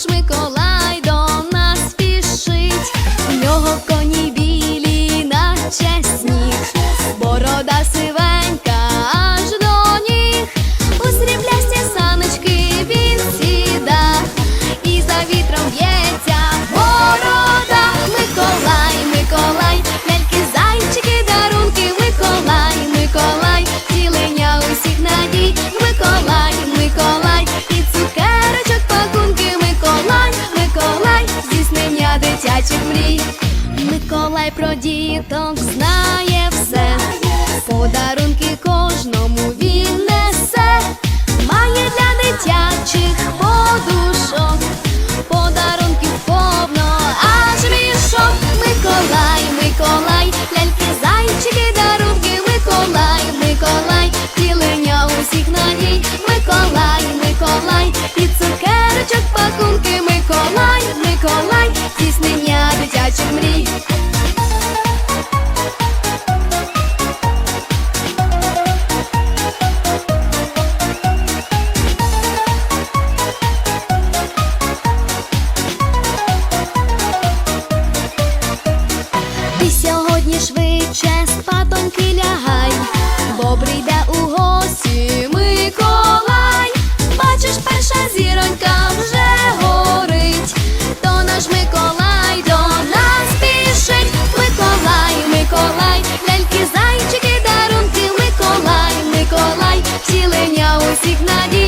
Cause we Миколай про діток знає все, подарунки всіх надій.